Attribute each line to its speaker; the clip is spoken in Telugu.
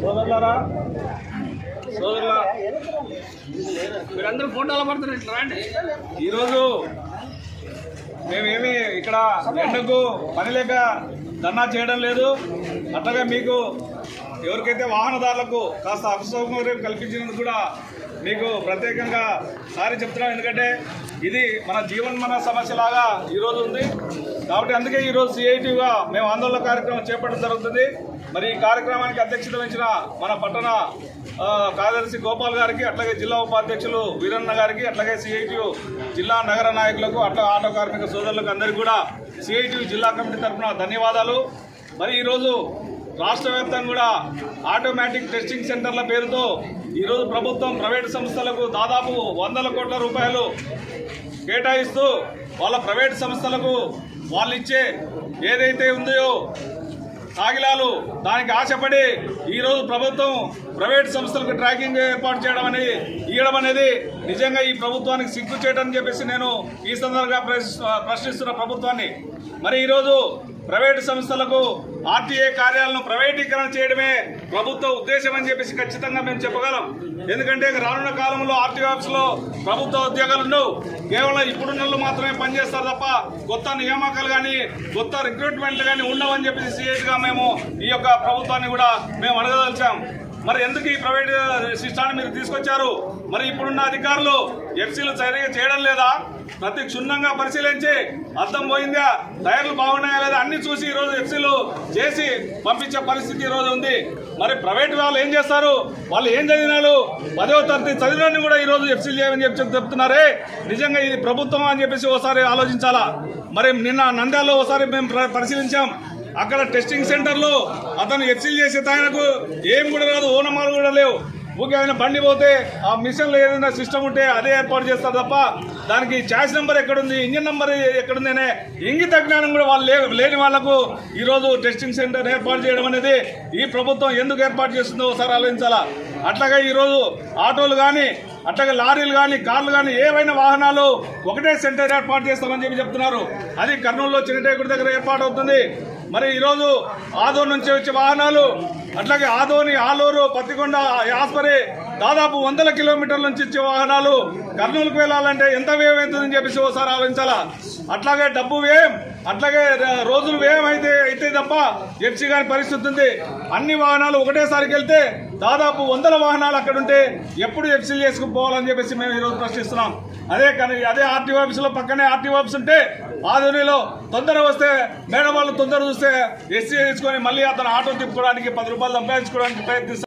Speaker 1: సోదరులారా సోదరుల మీరందరూ ఫోటోలు పడుతున్నారు ఇట్లా రండి. ఈరోజు మేమేమి ఇక్కడ ఎండకు పని లేక ధర్నా చేయడం లేదు. అట్లాగే మీకు ఎవరికైతే వాహనదారులకు కాస్త అపసౌకర్యం కల్పించినందుకు కూడా మీకు ప్రత్యేకంగా సారి చెప్తున్నాం. ఎందుకంటే ఇది మన జీవన్మన సమస్యలాగా ఈరోజు ఉంది. కాబట్టి అందుకే ఈరోజు సిఐటిగా మేము ఆందోళన కార్యక్రమం చేపట్టడం జరుగుతుంది. మరి ఈ కార్యక్రమానికి అధ్యక్షత వహించిన మన పట్టణ కార్యదర్శి గోపాల్ గారికి అట్లాగే జిల్లా ఉపాధ్యక్షులు వీరన్న గారికి అట్లాగే సిఐటియు జిల్లా నగర నాయకులకు అట్లా ఆటో కార్మిక సోదరులకు అందరికీ కూడా సిఐటియు జిల్లా కమిటీ తరఫున ధన్యవాదాలు. మరి ఈరోజు రాష్ట్ర వ్యాప్తంగా కూడా ఆటోమేటిక్ టెస్టింగ్ సెంటర్ల పేరుతో ఈరోజు ప్రభుత్వం ప్రైవేటు సంస్థలకు దాదాపు వందల కోట్ల రూపాయలు కేటాయిస్తూ వాళ్ళ ప్రైవేట్ సంస్థలకు వాళ్ళు ఇచ్చే ఏదైతే ఉందో సాగిలాలు దానికి ఆశపడి ఈరోజు ప్రభుత్వం ప్రైవేట్ సంస్థలకు ట్రాకింగ్ ఏర్పాటు చేయడం అనేది ఇవ్వడం అనేది నిజంగా ఈ ప్రభుత్వానికి సిగ్గు చేయడం చెప్పేసి నేను ఈ సందర్భంగా ప్రశ్నిస్తున్న ప్రభుత్వాన్ని. మరి ఈరోజు ప్రైవేటు సంస్థలకు ఆర్టీఏ కార్యాలను ప్రైవేటీకరణ చేయడమే ప్రభుత్వ ఉద్దేశం అని చెప్పేసి ఖచ్చితంగా మేము చెప్పగలం. ఎందుకంటే రానున్న కాలంలో ఆర్టీఓ ఆఫీసులో ప్రభుత్వ ఉద్యోగాలు ఉండవు. కేవలం ఇప్పుడున్న నెలలు మాత్రమే పనిచేస్తారు తప్ప కొత్త నియామకాలు కానీ కొత్త రిక్రూట్మెంట్లు కానీ ఉండవని చెప్పేసి సీఎస్గా మేము ఈ యొక్క ప్రభుత్వాన్ని కూడా మేము అడగదలిచాం. మరి ఎందుకు ఈ ప్రైవేట్ సిస్టాన్ని మీరు తీసుకొచ్చారు? మరి ఇప్పుడున్న అధికారులు ఎఫ్సీలు సరిగా చేయడం లేదా? ప్రతి క్షుణ్ణంగా పరిశీలించి అర్థం పోయిందా? టైర్లు బాగున్నాయా లేదా? అన్ని చూసి ఈరోజు ఎఫ్సీలు చేసి పంపించే పరిస్థితి ఈరోజు ఉంది. మరి ప్రైవేట్ వాళ్ళు ఏం చేస్తారు? వాళ్ళు ఏం చదివినారు? పదవ తరగతి చదివినని కూడా ఈరోజు ఎఫ్సీలు చేయమని చెప్పి చెప్తున్నారే? నిజంగా ఇది ప్రభుత్వం అని చెప్పేసి ఒకసారి ఆలోచించాలా? మరి నిన్న నంద్యాలలో ఒకసారి మేము పరిశీలించాం. అక్కడ టెస్టింగ్ సెంటర్లో అతను ఎఫ్సీల్ చేసే ఆయనకు ఏం కూడా రాదు ఓనమాలు కూడా లేవు. ఊకే ఆయన బండి పోతే ఆ మిషన్లో ఏదైనా సిస్టమ్ ఉంటే అదే ఏర్పాటు చేస్తారు తప్ప దానికి ఛాయిస్ నెంబర్ ఎక్కడుంది ఇంజిన్ నెంబర్ ఎక్కడుంది అనే ఇంగిత జ్ఞానం కూడా వాళ్ళు లేని వాళ్ళకు ఈరోజు టెస్టింగ్ సెంటర్ ఏర్పాటు చేయడం అనేది ఈ ప్రభుత్వం ఎందుకు ఏర్పాటు చేస్తుందో ఒకసారి ఆలోచించాలా? అట్లాగే ఈరోజు ఆటోలు కానీ అట్లాగే లారీలు కానీ కార్లు కానీ ఏవైనా వాహనాలు ఒకటే సెంటర్ ఏర్పాటు చేస్తామని చెప్పి చెప్తున్నారు. అది కర్నూలులో చిన్నటేకుడి దగ్గర ఏర్పాటు అవుతుంది మరి ఈరోజు ఆదో నుంచి వచ్చే వాహనాలు అట్లాగే ఆదోని ఆలూరు పత్తికొండ యాస్పరి దాదాపు వందల కిలోమీటర్ల నుంచి వచ్చే వాహనాలు కర్నూలుకు వెళ్ళాలంటే ఎంత వ్యయం అవుతుందని చెప్పేసి ఓసారి ఆలోచించాలా? అట్లాగే డబ్బు వ్యయం అట్లాగే రోజులు వ్యయం అయితే అయితే తప్ప ఎఫ్సీ గారి పరిస్థితి ఉంది. అన్ని వాహనాలు ఒకటేసారికి వెళ్తే దాదాపు వందల వాహనాలు అక్కడ ఉంటే ఎప్పుడు ఎఫ్సీలు చేసుకుపోవాలని చెప్పేసి మేము ఈరోజు ప్రశ్నిస్తున్నాం. అదే కానీ అదే ఆర్టీఓ ఆఫీసులో పక్కనే ఆర్టీఓ ఆఫీస్ ఉంటే ఆధునిలో తొందర వస్తే మేడం వాళ్ళు తొందర చూస్తే ఎస్సీ తీసుకొని మళ్ళీ అతను ఆటో తిప్పుకోవడానికి పది రూపాయలు సంపాదించుకోవడానికి ప్రయత్నిస్తారు